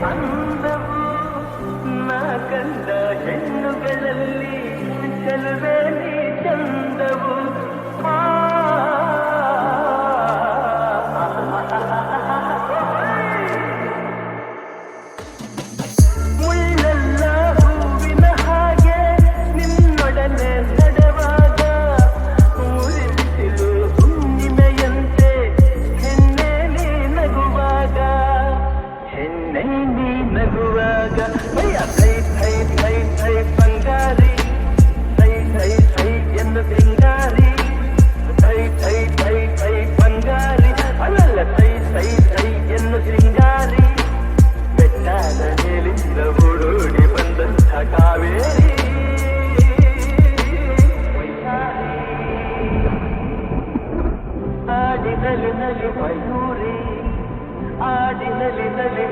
um raga Hey, I play, play, play, play Bengari Play, play, play, in the Bengari Play, play, play, play Bengari Alala, play, play, play, in the Bengari வெட்டாத நெலில ஓடோடி வந்த காவேரி ஆடி நலு நலு மயூரி ஆடி நலி நலி